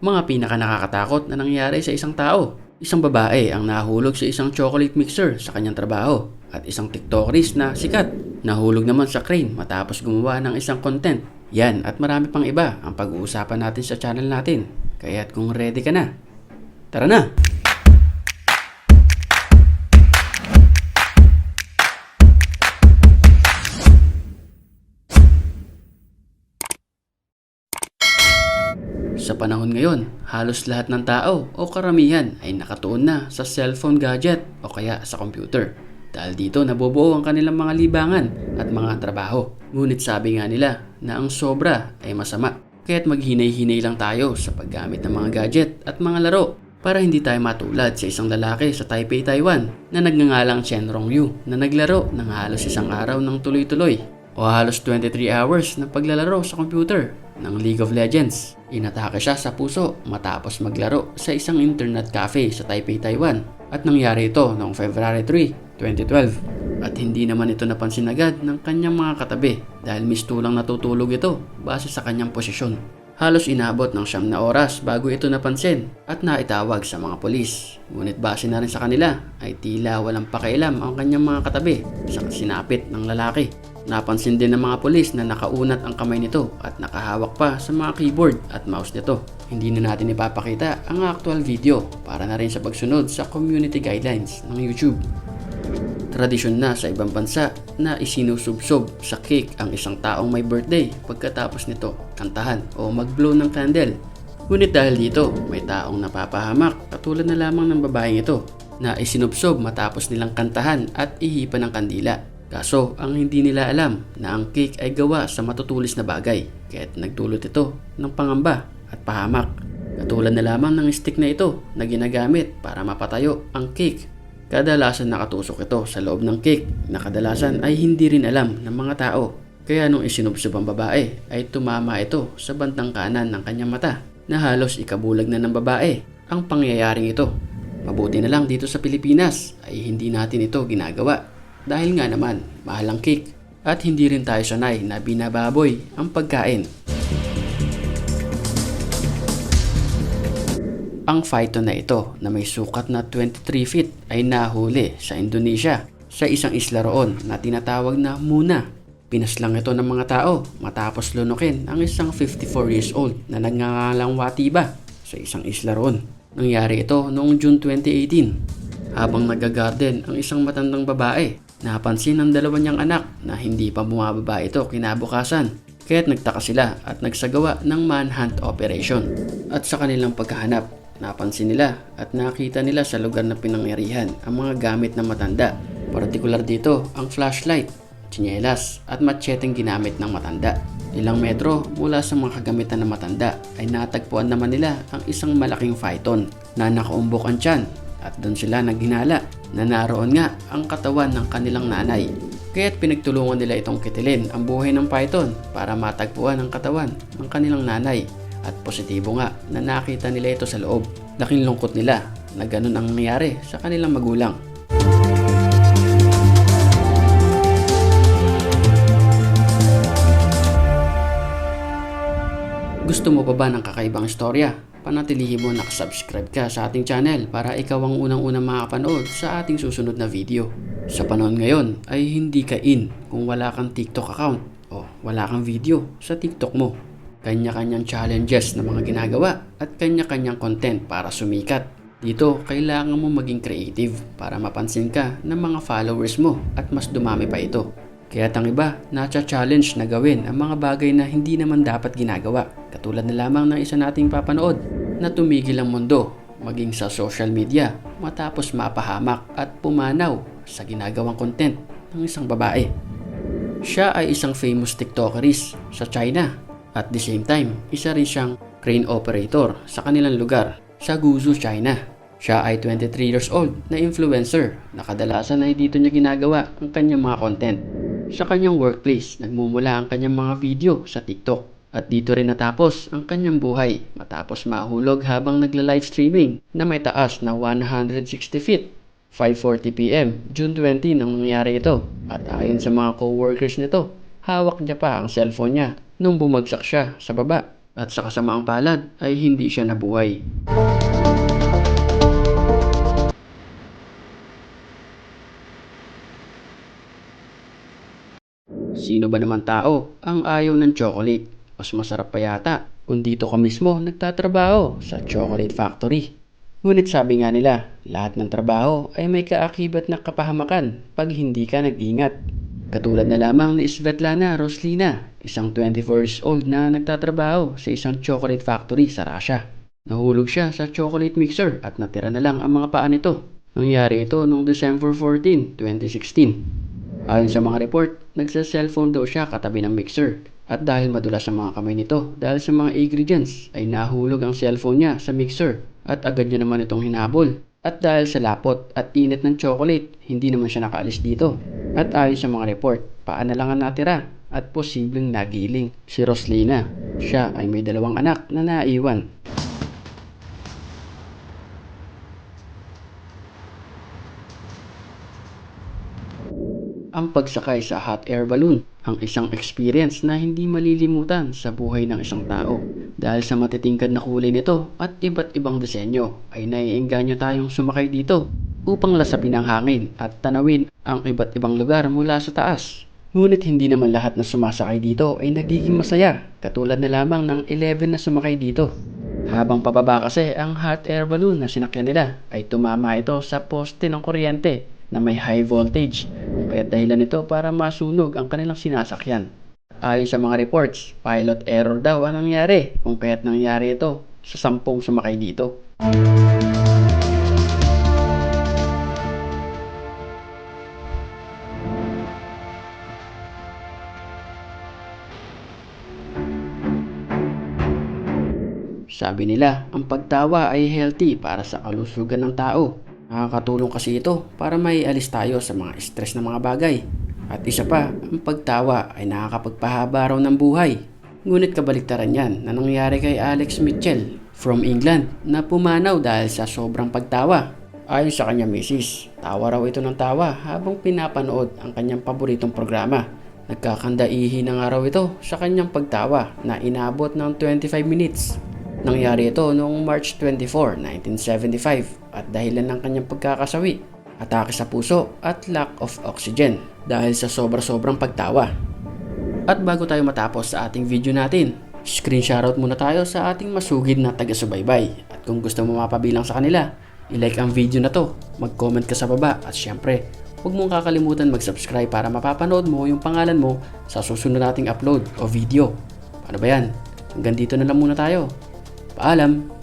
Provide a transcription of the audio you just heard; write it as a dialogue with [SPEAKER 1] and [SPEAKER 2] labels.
[SPEAKER 1] Mga pinaka nakakatakot na nangyari sa isang tao. Isang babae ang nahulog sa isang chocolate mixer sa kanyang trabaho at isang tiktokeris na sikat. Nahulog naman sa crane matapos gumawa ng isang content. Yan at marami pang iba ang pag-uusapan natin sa channel natin. Kaya't kung ready ka na, tara na! Panahon ngayon, halos lahat ng tao o karamihan ay nakatuon na sa cellphone gadget o kaya sa computer. Dahil dito nabubuo ang kanilang mga libangan at mga trabaho. Ngunit sabi nga nila na ang sobra ay masama. Kaya't maghinay-hinay lang tayo sa paggamit ng mga gadget at mga laro para hindi tayo matulad sa isang lalaki sa Taipei, Taiwan na nagngangalang Chen Rongyu na naglaro ng halos isang araw ng tuloy-tuloy o halos 23 hours na paglalaro sa computer ng League of Legends. Inatake siya sa puso matapos maglaro sa isang internet cafe sa Taipei, Taiwan at nangyari ito noong February 3, 2012. At hindi naman ito napansin agad ng kanyang mga katabi dahil mistulang natutulog ito base sa kanyang posisyon. Halos inabot ng siyam na oras bago ito napansin at naitawag sa mga polis. Ngunit base na rin sa kanila ay tila walang pakialam ang kanyang mga katabi sa sinapit ng lalaki. Napansin din ng mga polis na nakaunat ang kamay nito at nakahawak pa sa mga keyboard at mouse nito. Hindi na natin ipapakita ang actual video para na rin sa pagsunod sa community guidelines ng YouTube. Tradisyon na sa ibang bansa na isinusubsob sa cake ang isang taong may birthday pagkatapos nito kantahan o mag-blow ng candle. Ngunit dahil dito, may taong napapahamak katulad na lamang ng babaeng ito na isinubsob matapos nilang kantahan at ihipan ng kandila. Kaso ang hindi nila alam na ang cake ay gawa sa matutulis na bagay kaya't nagdulot ito ng pangamba at pahamak. Katulad na lamang ng stick na ito na ginagamit para mapatayo ang cake Kadalasan nakatusok ito sa loob ng cake na kadalasan ay hindi rin alam ng mga tao. Kaya nung isinubsob ang babae ay tumama ito sa bandang kanan ng kanyang mata na halos ikabulag na ng babae ang pangyayaring ito. Mabuti na lang dito sa Pilipinas ay hindi natin ito ginagawa dahil nga naman mahal ang cake at hindi rin tayo sanay na binababoy ang pagkain Ang phyton na ito na may sukat na 23 feet ay nahuli sa Indonesia sa isang isla roon na tinatawag na Muna. Pinaslang ito ng mga tao matapos lunukin ang isang 54 years old na nagngangalang Watiba sa isang isla roon. Nangyari ito noong June 2018. Habang nagagarden ang isang matandang babae, napansin ng dalawa niyang anak na hindi pa bumababa ito kinabukasan kaya't nagtaka sila at nagsagawa ng manhunt operation. At sa kanilang pagkahanap, Napansin nila at nakita nila sa lugar na pinangyarihan ang mga gamit ng matanda. Partikular dito ang flashlight, tsinelas at macheteng ginamit ng matanda. Ilang metro mula sa mga kagamitan ng matanda ay natagpuan naman nila ang isang malaking phyton na nakaumbok ang tiyan at doon sila naghinala na naroon nga ang katawan ng kanilang nanay. Kaya't pinagtulungan nila itong kitilin ang buhay ng python para matagpuan ang katawan ng kanilang nanay at positibo nga na nakita nila ito sa loob. Laking lungkot nila na ganun ang nangyari sa kanilang magulang. Gusto mo pa ba ng kakaibang istorya? Panatilihin mo nakasubscribe ka sa ating channel para ikaw ang unang-unang makapanood sa ating susunod na video. Sa panahon ngayon ay hindi ka in kung wala kang TikTok account o wala kang video sa TikTok mo kanya-kanyang challenges na mga ginagawa at kanya-kanyang content para sumikat. Dito, kailangan mo maging creative para mapansin ka ng mga followers mo at mas dumami pa ito. Kaya ang iba, nacha-challenge na gawin ang mga bagay na hindi naman dapat ginagawa. Katulad na lamang ng isa nating papanood na tumigil ang mundo maging sa social media matapos mapahamak at pumanaw sa ginagawang content ng isang babae. Siya ay isang famous TikTokeris sa China at the same time, isa rin siyang crane operator sa kanilang lugar sa Guizhou, China. Siya ay 23 years old na influencer na kadalasan ay dito niya ginagawa ang kanyang mga content. Sa kanyang workplace, nagmumula ang kanyang mga video sa TikTok. At dito rin natapos ang kanyang buhay matapos mahulog habang nagla-live streaming na may taas na 160 feet 5.40pm, June 20 nang nangyari ito. At ayon sa mga co-workers nito, hawak niya pa ang cellphone niya nung bumagsak siya sa baba. At sa kasamaang palad ay hindi siya nabuhay. Sino ba naman tao ang ayaw ng chocolate? Mas masarap pa yata kung dito ka mismo nagtatrabaho sa chocolate factory. Ngunit sabi nga nila, lahat ng trabaho ay may kaakibat na kapahamakan pag hindi ka nag-ingat. Katulad na lamang ni Svetlana Roslina, isang 24 years old na nagtatrabaho sa isang chocolate factory sa Russia. Nahulog siya sa chocolate mixer at natira na lang ang mga paa nito. Nangyari ito noong December 14, 2016. Ayon sa mga report, nagsa-cellphone daw siya katabi ng mixer. At dahil madulas ang mga kamay nito dahil sa mga ingredients ay nahulog ang cellphone niya sa mixer at agad niya naman itong hinabol. At dahil sa lapot at init ng chocolate, hindi naman siya nakaalis dito. At ayon sa mga report, paa natira at posibleng nagiling si Roslina. Siya ay may dalawang anak na naiwan. Ang pagsakay sa hot air balloon, ang isang experience na hindi malilimutan sa buhay ng isang tao. Dahil sa matitingkad na kulay nito at iba't ibang disenyo, ay naiengganyo tayong sumakay dito upang lasapin ang hangin at tanawin ang iba't ibang lugar mula sa taas. Ngunit hindi naman lahat na sumasakay dito ay nagiging masaya, katulad na lamang ng 11 na sumakay dito. Habang pababa kasi ang hot air balloon na sinakyan nila ay tumama ito sa poste ng kuryente na may high voltage. Kaya dahilan nito para masunog ang kanilang sinasakyan. Ayon sa mga reports, pilot error daw ang nangyari kung kaya't nangyari ito sa sampung sumakay dito. Sabi nila, ang pagtawa ay healthy para sa kalusugan ng tao. Nakakatulong kasi ito para maialis tayo sa mga stress na mga bagay. At isa pa, ang pagtawa ay nakakapagpahaba raw ng buhay. Ngunit kabaliktaran yan na nangyari kay Alex Mitchell from England na pumanaw dahil sa sobrang pagtawa. Ayon sa kanya misis, tawa raw ito ng tawa habang pinapanood ang kanyang paboritong programa. Nagkakandaihi na nga raw ito sa kanyang pagtawa na inabot ng 25 minutes. Nangyari ito noong March 24, 1975 at dahilan ng kanyang pagkakasawi, atake sa puso at lack of oxygen dahil sa sobra-sobrang pagtawa. At bago tayo matapos sa ating video natin, screen shoutout muna tayo sa ating masugid na taga-subaybay. At kung gusto mo mapabilang sa kanila, ilike ang video na to, mag-comment ka sa baba at syempre, huwag mong kakalimutan mag-subscribe para mapapanood mo yung pangalan mo sa susunod nating upload o video. Paano ba yan? Hanggang dito na lang muna tayo. عالم